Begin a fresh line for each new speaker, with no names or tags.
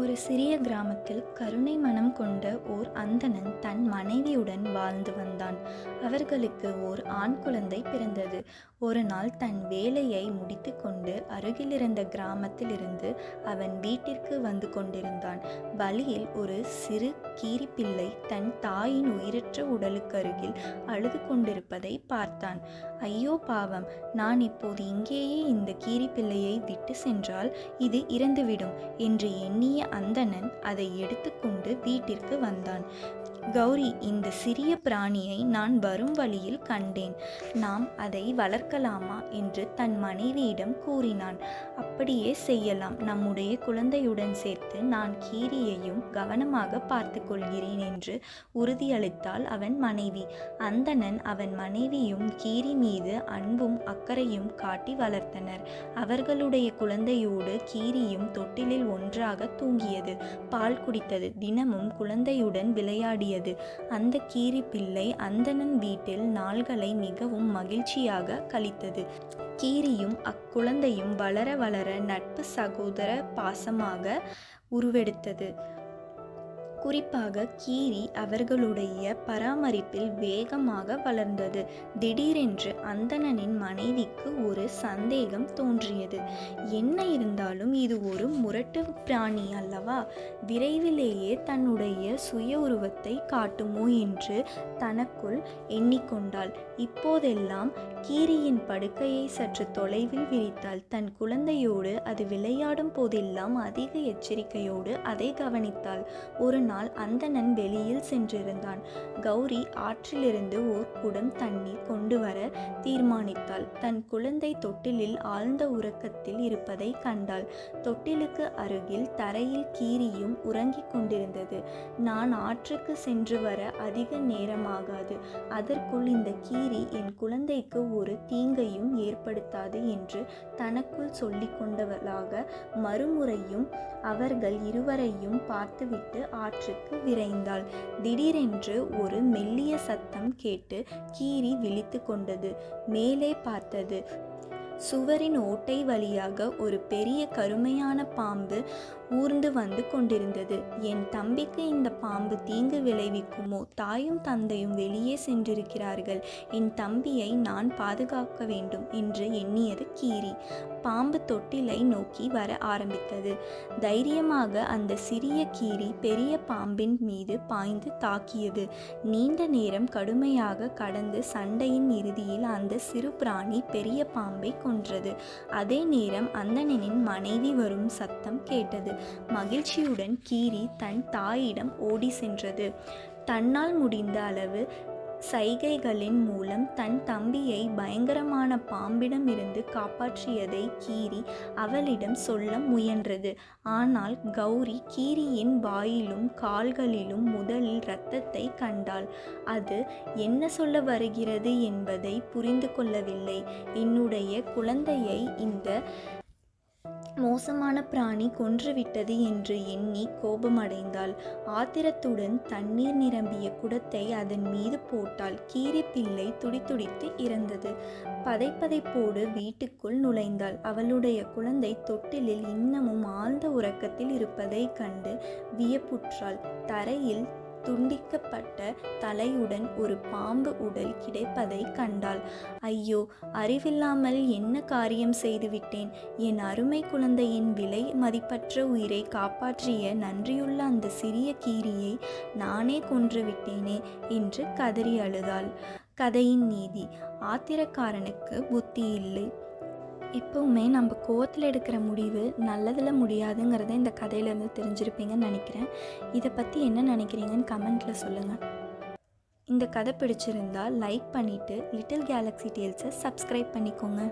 ஒரு சிறிய கிராமத்தில் கருணை மனம் கொண்ட ஓர் அந்தணன் தன் மனைவியுடன் வாழ்ந்து வந்தான். அவர்களுக்கு ஓர் ஆண் குழந்தை பிறந்தது. ஒரு நாள் தன் வேலையை முடித்துக்கொண்டு அருகிலிருந்த கிராமத்திலிருந்து அவன் வீட்டிற்கு வந்து கொண்டிருந்தான். வழியில் ஒரு சிறு கீரிப்பிள்ளை தன் தாயின் உயிரற்ற உடலுக்கு அருகில் அழுது கொண்டிருப்பதை பார்த்தான். ஐயோ பாவம் நான் இப்போது இங்கேயே இந்த கீரிப்பிள்ளையை விட்டு சென்றால் இது இறந்துவிடும் என்று எண்ணிய அந்தணன் அதை எடுத்துக்கொண்டு வீட்டிற்கு வந்தான். கௌரி இந்த சிறிய பிராணியை நான் வரும் வழியில் கண்டேன். நாம் அதை வளர்க்கலாமா? என்று தன் மனைவியிடம் கூறினான். அப்படியே செய்யலாம். நம்முடைய குழந்தையுடன் சேர்த்து நான் கீரியையும் கவனமாக பார்த்து கொள்கிறேன் என்று உறுதியளித்தாள் அவன் மனைவி. அந்தணன் அவன் மனைவியும் கீரி மீது அன்பும் அக்கறையும் காட்டி வளர்த்தனர். அவர்களுடைய குழந்தையோடு கீரியும் தொட்டிலில் ஒன்றாக தூங்கியது. பால் குடித்தது. தினமும் குழந்தையுடன் விளையாடியது அந்த கீரி பிள்ளை அந்தணன் வீட்டில் நாள்களை மிகவும் மகிழ்ச்சியாக கழித்தது. கீரியும் அக்குழந்தையும் வளர வளர நட்பு சகோதர பாசமாக உருவெடுத்தது. குறிப்பாக கீரி அவர்களுடைய பராமரிப்பில் வேகமாக வளர்ந்தது. திடீரென்று அந்தணனின் மனைவிக்கு ஒரு சந்தேகம் தோன்றியது. என்ன இருந்தாலும் இது ஒரு முரட்டு பிராணி அல்லவா? விரைவிலேயே தன்னுடைய சுய உருவத்தை காட்டுமோ? என்று தனக்குள் எண்ணிக்கொண்டாள். இப்போதெல்லாம் கீரியின் படுக்கையை சற்று தொலைவில் விரித்தாள். தன் குழந்தையோடு அது விளையாடும் போதெல்லாம் அதிக எச்சரிக்கையோடு அதை கவனித்தாள். ஒரு நாள் அந்தணன் வெளியில் சென்றிருந்தான். கௌரி ஆற்றிலிருந்து ஓர் குடம் தண்ணீர் கொண்டு வர தீர்மானித்தாள். தன் குழந்தை தொட்டிலில் ஆழ்ந்த உறக்கத்தில் இருப்பதை கண்டாள். தொட்டிலுக்கு அருகில் தரையில் கீரியும் உறங்கிக் கொண்டிருந்தது. நான் ஆற்றுக்கு சென்று வர அதிக நேரமாகாது. அதற்குள் இந்த கீரி என் குழந்தைக்கு ஒரு தீங்கையும் ஏற்படுத்தாது என்று தனக்குள் சொல்லிக் கொண்டவளாக மறுமுறையும் அவர்கள் இருவரையும் பார்த்துவிட்டு கிணற்றுக்கு விரைந்தாள். திடீரென்று ஒரு மெல்லிய சத்தம் கேட்டு கீரி விழித்து கொண்டது. மேலே பார்த்தது. சுவரின் ஓட்டை வழியாக ஒரு பெரிய கருமையான பாம்பு ஊர்ந்து வந்து கொண்டிருந்தது. என் தம்பிக்கு இந்த பாம்பு தீங்கு விளைவிக்குமோ? தாயும் தந்தையும் வெளியே சென்றிருக்கிறார்கள். என் தம்பியை நான் பாதுகாக்க வேண்டும் என்று எண்ணியது கீரி பாம்பு தொட்டிலை நோக்கி வர ஆரம்பித்தது. தைரியமாக அந்த சிறிய கீரி பெரிய பாம்பின் மீது பாய்ந்து தாக்கியது. நீண்ட நேரம் கடுமையாக கடந்து சண்டையின் இறுதியில் அந்த சிறு பிராணி பெரிய பாம்பை கொன்றது. அதே நேரம் அந்தணனின் மனைவி வரும் சத்தம் கேட்டது. மகிழ்ச்சியுடன் கீரி தன் தாயிடம் ஓடி சென்றது. தன்னால் முடிந்த அளவு சைகைகளின் மூலம் தன் தம்பியை பயங்கரமான பாம்பிடமிருந்து காப்பாற்றியதை கீரி அவளிடம் சொல்ல முயன்றது. ஆனால் கௌரி கீரியின் வாயிலும் கால்களிலும் முதலில் இரத்தத்தை கண்டாள். அது என்ன சொல்ல வருகிறது என்பதை புரிந்து கொள்ளவில்லை. என்னுடைய குழந்தையை இந்த மோசமான பிராணி கொன்றுவிட்டது என்று எண்ணி கோபமடைந்தாள். ஆத்திரத்துடன் தண்ணீர் நிரம்பிய குடத்தை அதன் மீது போட்டாள். கீரிப்பிள்ளை துடித்துடித்து இறந்தது. பதைப்பதைப்போடு வீட்டுக்குள் நுழைந்தாள். அவளுடைய குழந்தை தொட்டிலில் இன்னமும் ஆழ்ந்த உறக்கத்தில் இருப்பதைக் கண்டு வியப்புற்றாள். தரையில் துண்டிக்கப்பட்ட தலையுடன் ஒரு பாம்பு உடல் கிடைப்பதை கண்டாள். ஐயோ அறிவில்லாமல் என்ன காரியம் செய்துவிட்டேன்? என் அருமை குழந்தையின் விலை மதிப்பற்ற உயிரை காப்பாற்றிய நன்றியுள்ள அந்த சிறிய கீரியை நானே கொன்றுவிட்டேனே என்று கதறி அழுதாள். கதையின் நீதி. ஆத்திரக்காரனுக்கு புத்தி இல்லை. எப்பவுமே நம்ம கோவத்தில் எடுக்கிற முடிவு நல்லதில் முடியாதுங்கிறத இந்த கதையிலேருந்து தெரிஞ்சிருப்பீங்கன்னு நினைக்கிறேன். இதை பற்றி என்ன நினைக்கிறீங்கன்னு கமெண்ட்டில் சொல்லுங்கள் இந்த கதை பிடிச்சிருந்தா லைக் பண்ணிவிட்டு லிட்டில் கேலக்ஸி டேல்ஸை சப்ஸ்கிரைப் பண்ணிக்கோங்க.